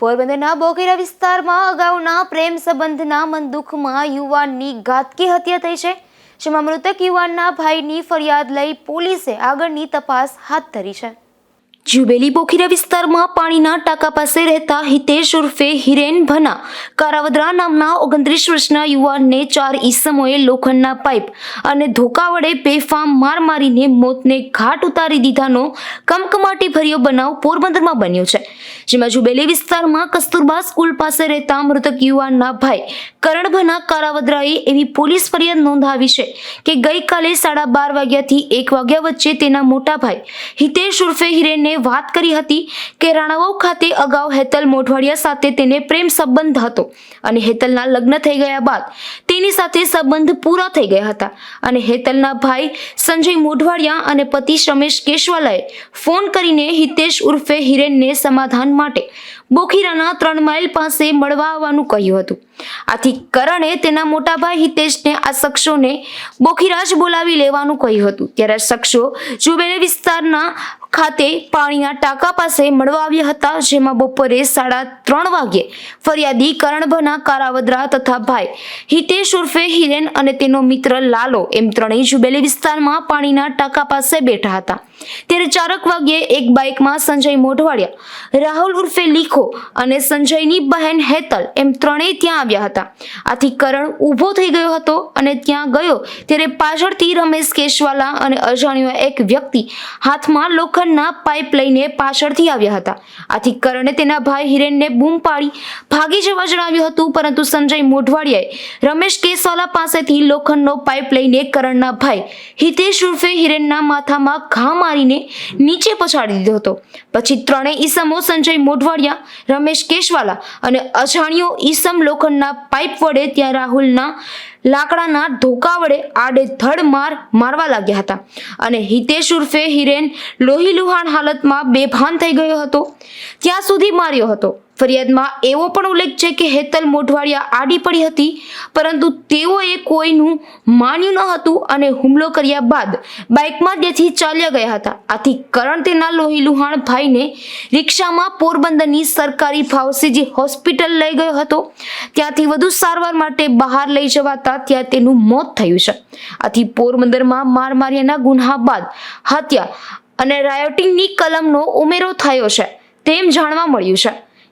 પોરબંદરના બોગેરા વિસ્તારમાં અગાઉના પ્રેમ સંબંધના મનદુખમાં યુવાનની ઘાતકી હત્યા થઈ છે, જેમાં મૃતક યુવાનના ભાઈની ફરિયાદ લઈ પોલીસે આગળની તપાસ હાથ ધરી છે. જુબેલી બોખીરા વિસ્તારમાં પાણીના ટાંકા પાસે રહેતા હિતેશ ઉર્ફે હિરેન ભના, કારાવદરા નામના ઓગણત્રીસ વર્ષના યુવાનને ચાર ઈસમોએ લોખંડના પાઇપ અને ધોકા વડે બેફામ માર મારીને મોતને ઘાટ ઉતારી દીધાનો કમકમાટી ભર્યો બનાવ પોરબંદરમાં બન્યો છે. જેમાં જુબેલી વિસ્તારમાં કસ્તુરબા સ્કૂલ પાસે રહેતા મૃતક યુવાનના ભાઈ કરણ ભના, કારાવદરાએ એવી પોલીસ ફરિયાદ નોંધાવી છે કે ગઈકાલે સાડા બાર વાગ્યાથી એક વાગ્યા વચ્ચે તેના મોટા ભાઈ હિતેશ ઉર્ફે હિરેનને વાત કરી હતી કે રાણાવાવ ખાતે અગાઉ હેતલ મોઢવાડિયા સાથે તેને પ્રેમ સંબંધ હતો અને હેતલના લગ્ન થઈ ગયા બાદ તેની સાથે સંબંધ પૂરા થઈ ગયા હતા. અને હેતલના ભાઈ સંજય મોઢવાડિયા અને પતિ રમેશ કેશવાલાએ ફોન કરીને હિતેશ ઉર્ફે હિરેનને સમાધાન માટે બોખીરાના ત્રણ માઇલ પાસે મળવા આવવાનું કહ્યું હતું. આથી કરણે તેના મોટા ભાઈ હિતેશને આ શખ્સોને બોખીરાજ બોલાવી લેવાનું કહ્યું હતું. ત્યારે શખ્સો જુબેલી વિસ્તારના ખાતે પાણીના ટાંકા પાસે મળવા આવ્યા હતા, જેમાં બપોરે સાડા ત્રણ વાગ્યે ફરિયાદી કરણભના કારાવદરા તથા ભાઈ હિતેશ ઉર્ફે હિરેન અને તેનો મિત્ર લાલો એમ ત્રણેય જુબેલી વિસ્તારમાં પાણીના ટાંકા પાસે બેઠા હતા. ત્યારે ચારક વાગ્યે એક બાઇકમાં સંજય મોઢવાડિયા, રાહુલ ઉર્ફે લીખો અને સંજયની બહેન હેતલ એમ ત્રણેય ત્યાં આવ્યા હતા. આથી કરણ ઊભો થઈ ગયો હતો અને ત્યાં ગયો. ત્યારે પાછળથી રમેશ કેશવાલા અને અજાણ્યો એક વ્યક્તિ હાથમાં લોખંડના પાઇપ લઈને પાછળથી આવ્યા હતા. આથી કરણે તેના ભાઈ હિરેનને બૂમ પાડી ભાગી જવા જણાવ્યું હતું, પરંતુ સંજય મોઢવાડિયાએ રમેશ કેશવાલા પાસેથી લોખંડનો પાઇપ લઈને કરણના ભાઈ હિતેશ ઉર્ફે હિરેનના માથામાં ઘા મારીને નીચે પછાડી દીધો હતો. પછી ત્રણેય ઈસમો સંજય મોઢવાડિયા, રમેશ કેશવાલા અને અજાણ્યો ઈસમ લોખંડના પાઇપ વડે ત્યાં રાહુલના લાકડાના ધોકા વડે આડે ધડ માર મારવા લાગ્યા હતા. અને હિતેશ ઉર્ફે હિરેન લોહી લુહાણ હાલતમાં બેભાન થઈ ગયો હતો. ત્યાં સુધી માર્યો હતો. ફરિયાદમાં એવો પણ ઉલ્લેખ છે કે હેતલ મોઢવાડિયા આડી પડી હતી, પરંતુ તેઓએ કોઈનું માન્યું ન હતું અને હુમલો કર્યા બાદ બાઇકમાં ત્યાંથી ચાલ્યા ગયા હતા. આથી કરણ તેના લોહી લુહાણ ભાઈને રિક્ષામાં પોરબંદરની સરકારી ભાવસીજી હોસ્પિટલ લઈ ગયો હતો. ત્યાંથી વધુ સારવાર માટે બહાર લઈ જવાતા ત્યાં તેનું મોત થયું છે. આથી પોરબંદરમાં માર માર્યાના ગુન્હા બાદ હત્યા અને રાયોટિંગની કલમનો ઉમેરો થયો છે, તેમ જાણવા મળ્યું છે.